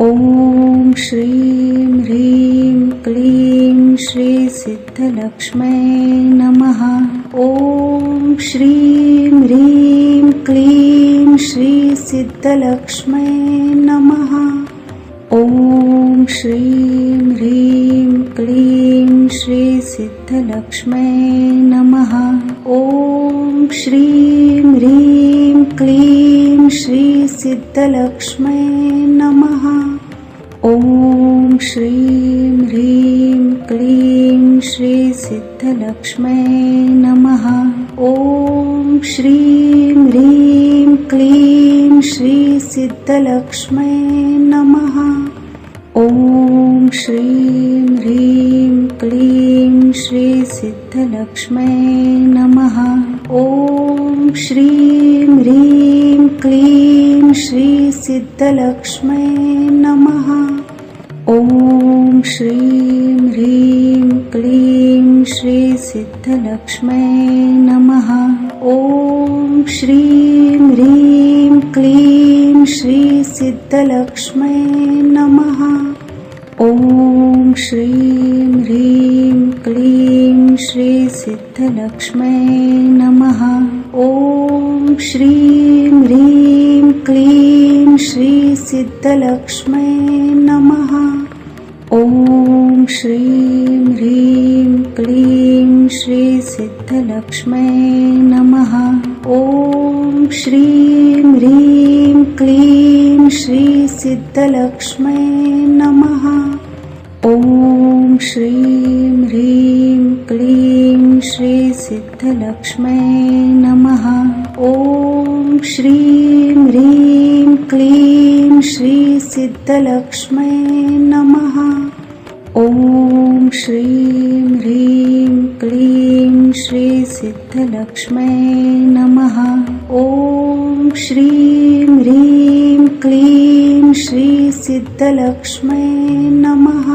ॐ श्रीं ह्रीं क्लीं श्रीसिद्धलक्ष्मै नमः। ॐ श्रीं ह्रीं क्लीं श्रीसिद्धलक्ष्मै नमः। ॐ श्रीं ह्रीं क्लीं श्रीसिद्धलक्ष्मै नमः। ॐ श्रीं ह्रीं क्लीं श्रीसिद्धलक्ष्मै श्रीसिद्धलक्ष्मै नमः। ॐ श्रीं ह्रीं क्लीं श्रीसिद्धलक्ष्मै नमः। ॐ श्रीं ह्रीं क्लीं श्रीसिद्धलक्ष्मै नमः। ॐ श्रीं ह्रीं क्लीं श्रीसिद्धलक्ष्मै नमः। ॐ श्रीं ह्रीं क्लीं श्रीसिद्धलक्ष्मै नमः ॐ श्रीं ह्रीं क्लीं श्रीसिद्धलक्ष्मै नमः ॐ श्रीं ह्रीं क्लीं श्रीसिद्धलक्ष्मै नमः ॐ श्रीं ह्रीं क्लीं श्रीसिद्धलक्ष्मै श्रीसिद्धलक्ष्मै नमः। ॐ श्रीं ह्रीं क्लीं श्रीसिद्धलक्ष्मै नमः। ॐ श्रीं ह्रीं क्लीं श्रीसिद्धलक्ष्मै नमः। ॐ श्रीं ह्रीं क्लीं श्रीसिद्धलक्ष्मै नमः। ॐ श्रीं श्रीसिद्धलक्ष्मै नमः। ॐ श्रीं ह्रीं क्लीं श्रीसिद्धलक्ष्मै नमः।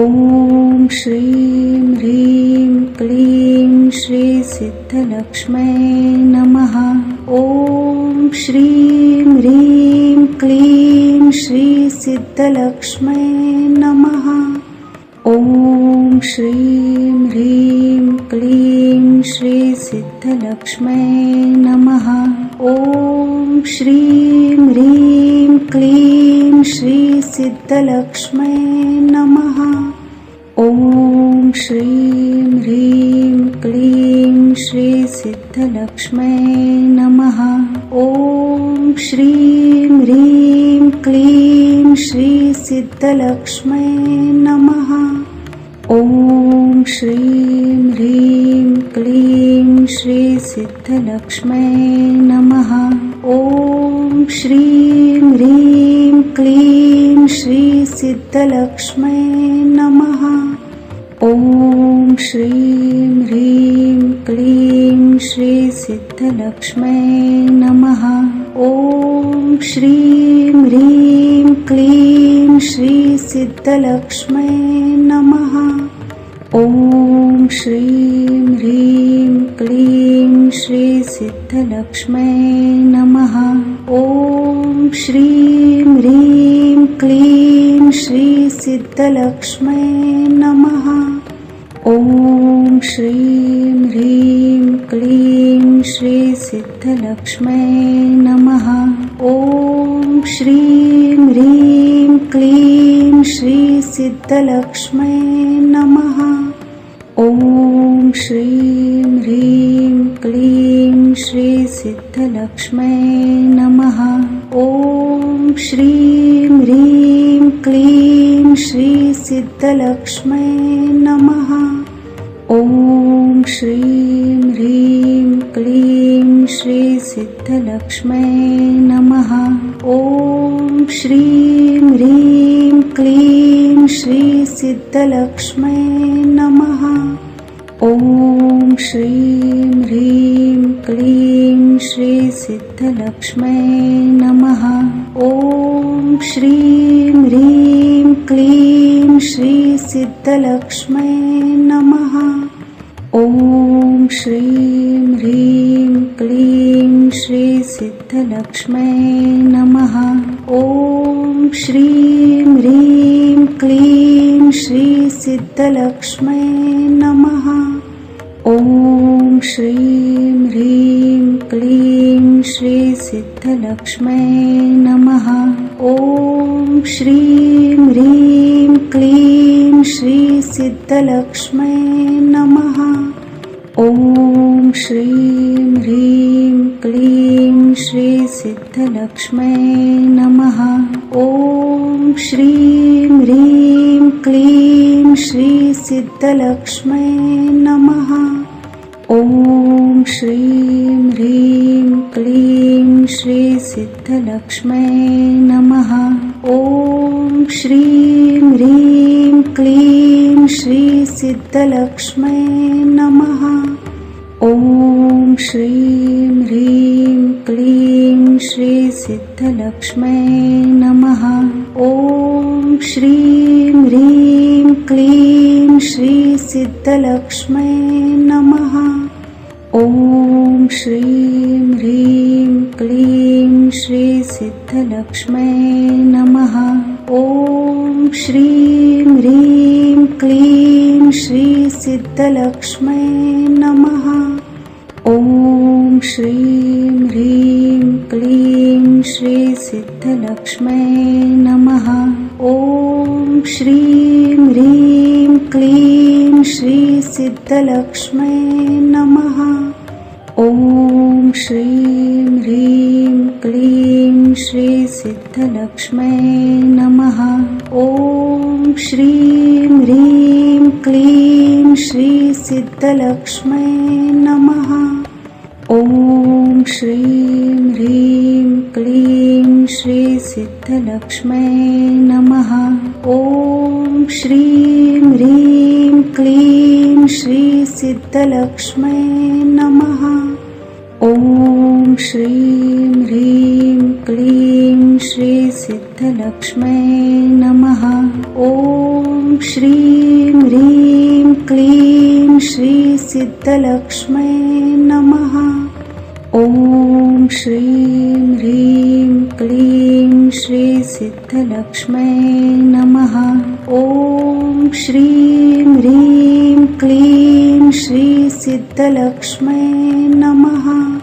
ॐ श्रीं ह्रीं क्लीं श्रीसिद्धलक्ष्मै नमः। ॐ श्रीं ह्रीं क्लीं श्रीसिद्धलक्ष्मै नमः। ॐ श्रीं श्रीसिद्धलक्ष्मै नमः ॐ श्रीं ह्रीं क्लीं श्रीसिद्धलक्ष्मै नमः. ॐ श्रीं ह्रीं क्लीं श्रीसिद्धलक्ष्मै नमः. ॐ श्रीं ह्रीं क्लीं श्रीसिद्धलक्ष्मै नमः. ॐ श्रीं श्रीसिद्धलक्ष्मै नमः। ॐ श्रीं ह्रीं क्लीं श्रीसिद्धलक्ष्मै नमः। ॐ श्रीं ह्रीं क्लीं श्रीसिद्धलक्ष्मै नमः। ॐ श्रीं ह्रीं क्लीं श्रीसिद्धलक्ष्मै नमः। ॐ श्रीं श्रीसिद्धलक्ष्मै नमः। ॐ श्रीं ह्रीं क्लीं श्रीसिद्धलक्ष्मै नमः। ॐ श्रीं ह्रीं क्लीं श्रीसिद्धलक्ष्मै नमः। ॐ श्रीं ह्रीं क्लीं श्रीसिद्धलक्ष्मै नमः ॐ श्रीं ह्रीं क्लीं श्रीसिद्धलक्ष्मै नमः। ॐ श्रीं ह्रीं क्लीं श्रीसिद्धलक्ष्मै नमः। ॐ श्रीं ह्रीं क्लीं श्रीसिद्धलक्ष्मै नमः। ॐ श्रीं ह्रीं क्लीं श्रीसिद्धलक्ष्मै नमः ॐ श्रीं ह्रीं क्लीं श्रीसिद्धलक्ष्मै नमः। ॐ श्रीं ह्रीं क्लीं श्रीसिद्धलक्ष्मै नमः। ॐ श्रीं ह्रीं क्लीं श्रीसिद्धलक्ष्मै नमः। ॐ श्री ह्रीं क्लीं श्रीसिद्धलक्ष्मै क्लीं श्रीसिद्धलक्ष्मै नमः। ॐ श्रीं ह्रीं क्लीं श्रीसिद्धलक्ष्मै नमः। ॐ श्रीं ह्रीं क्लीं श्रीसिद्धलक्ष्मै नमः। ॐ श्रीं ह्रीं क्लीं श्रीसिद्धलक्ष्मै नमः। ॐ श्रीं क्लीं श्रीसिद्धलक्ष्मै नमः। ॐ श्रीं ह्रीं क्लीं श्रीसिद्धलक्ष्मै नमः। ॐ श्रीं ह्रीं क्लीं श्रीसिद्धलक्ष्मै नमः। ॐ श्रीं ह्रीं क्लीं श्रीसिद्धलक्ष्मै श्रीसिद्धलक्ष्मै नमः। ॐ श्रीं ह्रीं क्लीं श्रीसिद्धलक्ष्मै नमः। ॐ श्रीं ह्रीं क्लीं श्रीसिद्धलक्ष्मै नमः। ॐ श्रीं ह्रीं क्लीं श्रीसिद्धलक्ष्मै नमः। ॐ श्रीं श्रीसिद्धलक्ष्मै नमः। ॐ श्रीं ह्रीं क्लीं श्रीसिद्धलक्ष्मै नमः। ॐ श्रीं ह्रीं क्लीं श्रीसिद्धलक्ष्मै नमः। ॐ श्रीं ह्रीं क्लीं श्रीसिद्धलक्ष्मै नमः श्रीसिद्धलक्ष्मै नमः। ॐ श्रीं ह्रीं क्लीं श्रीसिद्धलक्ष्मै नमः। ॐ श्रीं ह्रीं क्लीं श्रीसिद्धलक्ष्मै नमः। ॐ श्रीं ह्रीं क्लीं श्रीसिद्धलक्ष्मै नमः।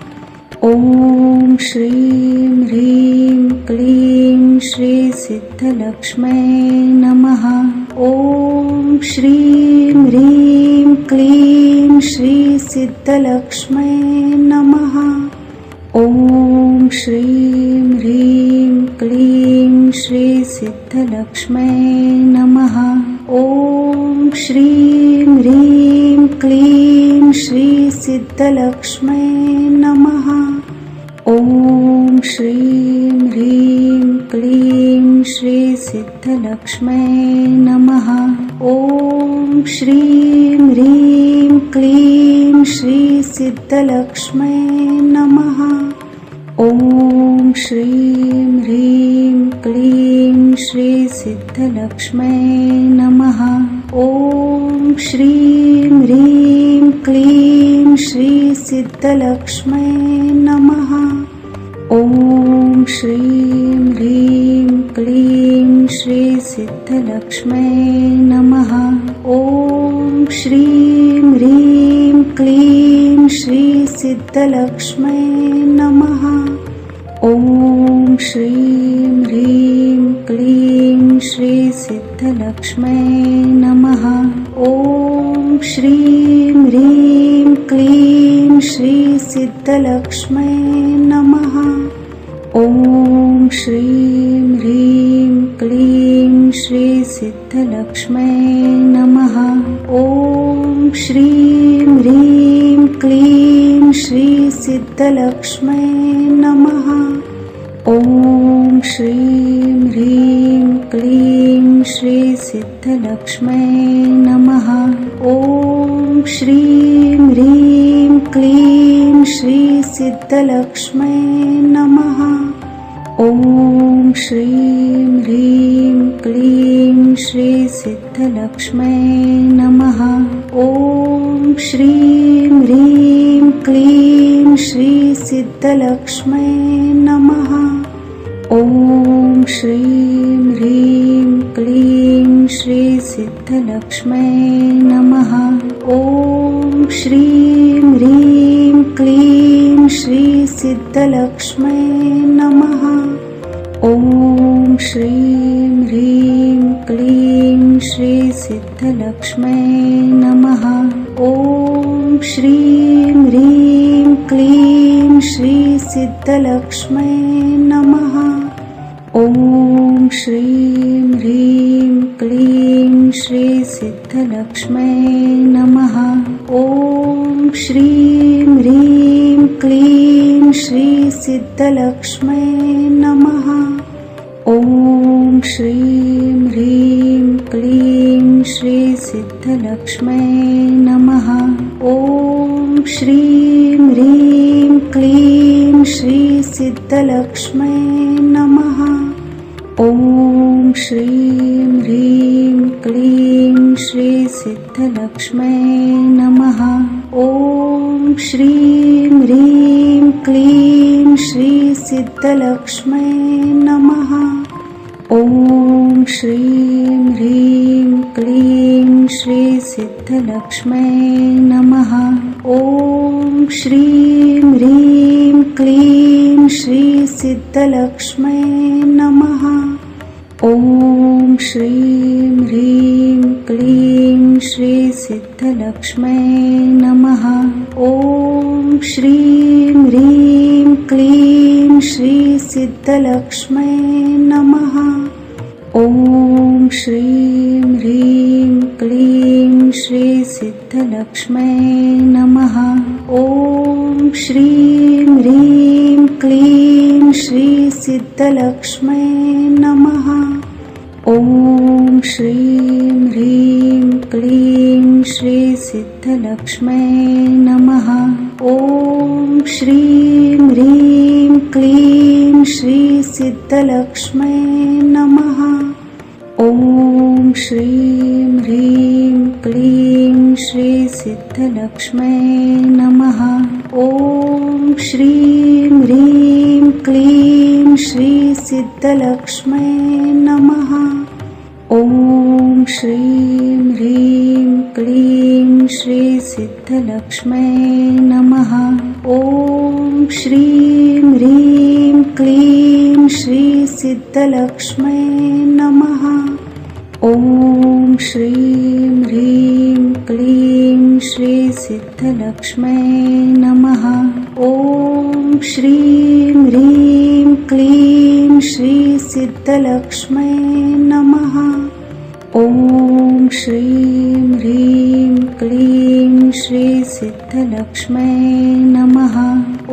ॐ श्रीं ह्रीं क्लीं श्रीसिद्धलक्ष्मै नमः। ॐ श्रीं ह्रीं क्लीं श्रीसिद्धलक्ष्मै नमः। ॐ श्रीं ह्रीं क्लीं श्रीसिद्धलक्ष्मै नमः। ॐ श्रीं ह्रीं क्लीं श्रीसिद्धलक्ष्मै श्रीसिद्धलक्ष्मै नमः। ॐ श्रीं ह्रीं क्लीं श्रीसिद्धलक्ष्मै नमः। ॐ श्रीं ह्रीं क्लीं श्रीसिद्धलक्ष्मै नमः। ॐ श्रीं ह्रीं क्लीं श्रीसिद्धलक्ष्मै नमः। ॐ श्रीं ह्रीं क्लीं श्रीसिद्धलक्ष्मै नमः। ॐ श्रीं ह्रीं क्लीं श्रीसिद्धलक्ष्मै नमः। ॐ श्रीं ह्रीं क्लीं श्रीसिद्धलक्ष्मै नमः। ॐ श्रीं ह्रीं क्लीं श्रीसिद्धलक्ष्मै नमः। ॐ श्रीं श्रीसिद्धलक्ष्मै नमः। ॐ श्रीं ह्रीं क्लीं श्रीसिद्धलक्ष्मै नमः। ॐ श्रीं ह्रीं क्लीं श्रीसिद्धलक्ष्मै नमः। ॐ श्रीं ह्रीं क्लीं श्रीसिद्धलक्ष्मै नमः। ॐ श्रीं क्लीं श्रीसिद्धलक्ष्मै नमः। ॐ श्रीं ह्रीं क्लीं श्रीसिद्धलक्ष्मै नमः। ॐ श्रीं ह्रीं श्रीसिद्धलक्ष्मै नमः। ॐ श्रीं ह्रीं क्लीं श्रीसिद्धलक्ष्मै नमः। ॐ श्रीं श्रीसिद्धलक्ष्मै नमः। ॐ श्रीं ह्रीं क्लीं श्रीसिद्धलक्ष्मै नमः। ॐ श्रीं ह्रीं क्लीं श्रीसिद्धलक्ष्मै नमः। ॐ श्रीं ह्रीं क्लीं श्रीसिद्धलक्ष्मै नमः। ॐ श्रीं श्रीसिद्धलक्ष्मै नमः। ॐ श्रीं ह्रीं क्लीं श्रीसिद्धलक्ष्मै नमः। ॐ श्रीं ह्रीं क्लीं श्रीसिद्धलक्ष्मै नमः। ॐ श्रीं ह्रीं क्लीं श्रीसिद्धलक्ष्मै नमः। ॐ श्रीं श्रीसिद्धलक्ष्मै नमः। ॐ श्रीं ह्रीं क्लीं श्रीसिद्धलक्ष्मै नमः। ॐ श्रीं ह्रीं क्लीं श्रीसिद्धलक्ष्मै नमः। ॐ श्रीं ह्रीं क्लीं श्रीसिद्धलक्ष्मै नमः। ॐ श्रीं ह्रीं क्लीं श्रीसिद्धलक्ष्मै नमः। ॐ श्रीं ह्रीं क्लीं श्रीसिद्धलक्ष्मै नमः। ॐ श्रीं ह्रीं क्लीं श्रीसिद्धलक्ष्मै नमः। ॐ श्रीं ह्रीं क्लीं श्रीसिद्धलक्ष्मै नमः। ॐ श्रीं श्रीसिद्धलक्ष्मै नमः। ॐ श्रीं ह्रीं क्लीं श्रीसिद्धलक्ष्मै नमः। ॐ श्रीं ह्रीं क्लीं श्रीसिद्धलक्ष्मै नमः। ॐ श्रीं ह्रीं क्लीं श्रीसिद्धलक्ष्मै नमः। ॐ श्रीं श्रीसिद्धलक्ष्मै नमः। ॐ श्रीं ह्रीं क्लीं श्रीसिद्धलक्ष्मै नमः। ॐ श्रीं ह्रीं क्लीं श्रीसिद्धलक्ष्मै नमः।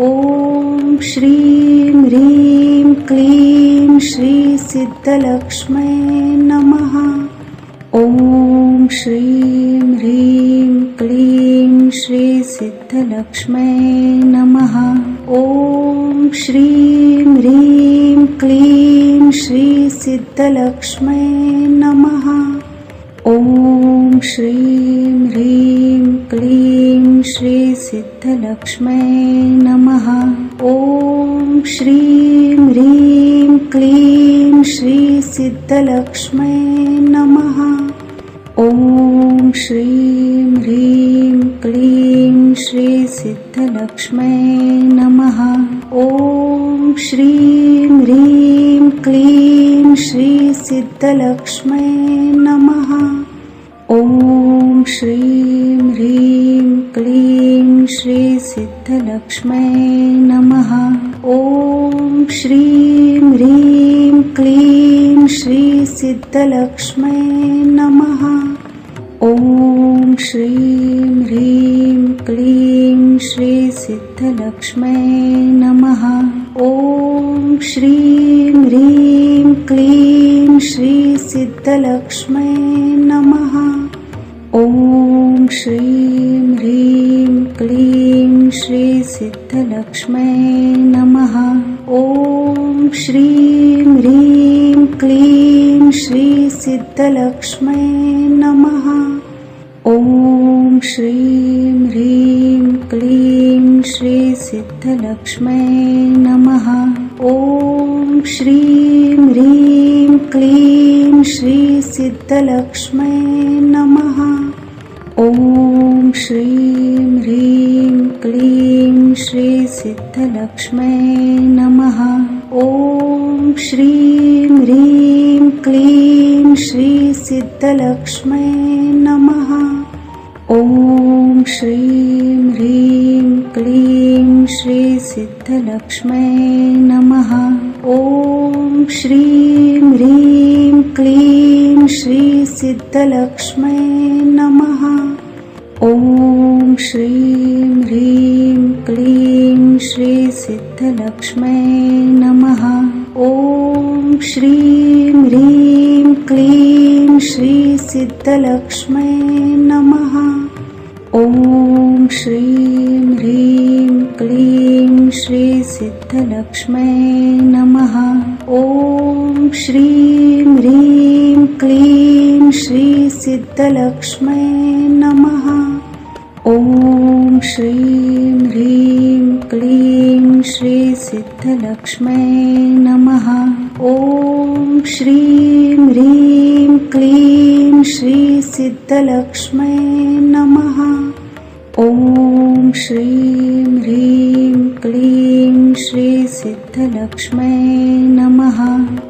ॐ श्रीं ह्रीं क्लीं श्रीसिद्धलक्ष्मै नमः। ॐ श्रीं श्रीसिद्धलक्ष्मै नमः। ॐ श्रीं ह्रीं क्लीं श्रीसिद्धलक्ष्मै नमः। ॐ श्रीं ह्रीं क्लीं श्रीसिद्धलक्ष्मै नमः। ॐ श्रीं ह्रीं क्लीं श्रीसिद्धलक्ष्मै नमः। ॐ श्रीं ह्रीं क्लीं श्रीसिद्धलक्ष्मै नमः। ॐ श्रीं ह्रीं क्लीं श्रीसिद्धलक्ष्मै नमः। ॐ श्रीं ह्रीं क्लीं श्रीसिद्धलक्ष्मै नमः। ॐ श्रीं ह्रीं क्लीं श्रीसिद्धलक्ष्मै नमः श्रीसिद्धलक्ष्मै नमः। ॐ श्रीं ह्रीं क्लीं श्रीसिद्धलक्ष्मै नमः। ॐ श्रीं ह्रीं क्लीं श्रीसिद्धलक्ष्मै नमः। ॐ श्रीं ह्रीं क्लीं श्रीसिद्धलक्ष्मै नमः। ॐ श्रीं श्रीसिद्धलक्ष्मै नमः। ॐ श्रीं ह्रीं क्लीं श्रीसिद्धलक्ष्मै नमः। ॐ श्रीं ह्रीं क्लीं श्रीसिद्धलक्ष्मै नमः। ॐ श्रीं ह्रीं क्लीं श्रीसिद्धलक्ष्मै श्रीसिद्धलक्ष्मै नमः। ॐ श्रीं ह्रीं क्लीं श्रीसिद्धलक्ष्मै नमः। ॐ श्रीं ह्रीं क्लीं श्रीसिद्धलक्ष्मै नमः। ॐ श्रीं ह्रीं क्लीं श्रीसिद्धलक्ष्मै नमः। ॐ श्रीं श्रीसिद्धलक्ष्मै नमः। ॐ श्रीं ह्रीं क्लीं श्रीसिद्धलक्ष्मै नमः। ॐ श्रीं ह्रीं क्लीं श्रीसिद्धलक्ष्मै नमः। ॐ श्रीं ह्रीं क्लीं श्रीसिद्धलक्ष्मै नमः। ॐ श्रीं ह्रीं श्रीसिद्धलक्ष्मै नमः।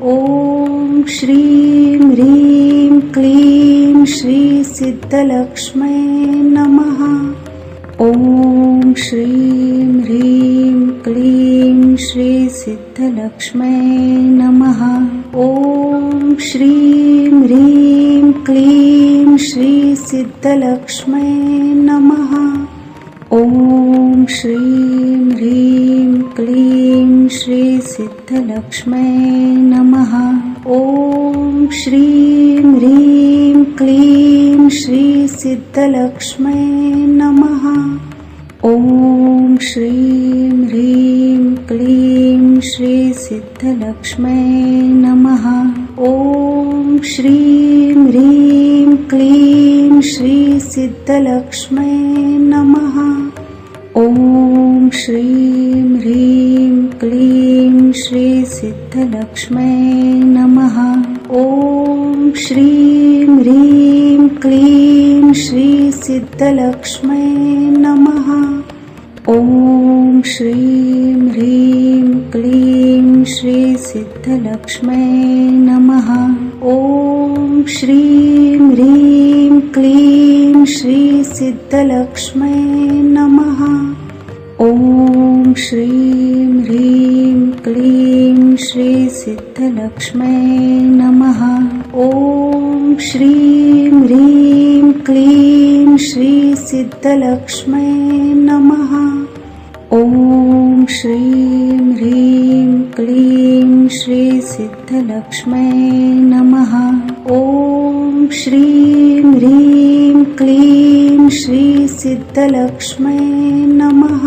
ॐ श्रीं ह्रीं क्लीं श्रीसिद्धलक्ष्मै नमः। ॐ श्रीं ह्रीं क्लीं श्रीसिद्धलक्ष्मै नमः। ॐ श्रीं ह्रीं क्लीं श्रीसिद्धलक्ष्मै नमः। ॐ श्रीं ह्रीं क्लीं श्रीसिद्धलक्ष्मै नमः। ॐ श्रीं ह्रीं क्लीं श्रीसिद्धलक्ष्मै नमः। ॐ श्रीं ह्रीं क्लीं श्रीसिद्धलक्ष्मै नमः। ॐ श्रीं ह्रीं क्लीं श्रीसिद्धलक्ष्मै नमः। ॐ श्रीं श्रीसिद्धलक्ष्मै नमः। ॐ श्रीं ह्रीं क्लीं श्रीसिद्धलक्ष्मै नमः। ॐ श्रीं ह्रीं क्लीं श्रीसिद्धलक्ष्मै नमः। ॐ श्रीं ह्रीं क्लीं श्रीसिद्धलक्ष्मै नमः। ॐ श्रीं ह्रीं क्लीं श्रीसिद्धलक्ष्मै नमः। ॐ श्रीं ह्रीं क्लीं श्रीसिद्धलक्ष्मै नमः। ॐ श्रीं ह्रीं क्लीं श्रीसिद्धलक्ष्मै नमः। ॐ श्रीं ह्रीं क्लीं श्रीसिद्धलक्ष्मै नमः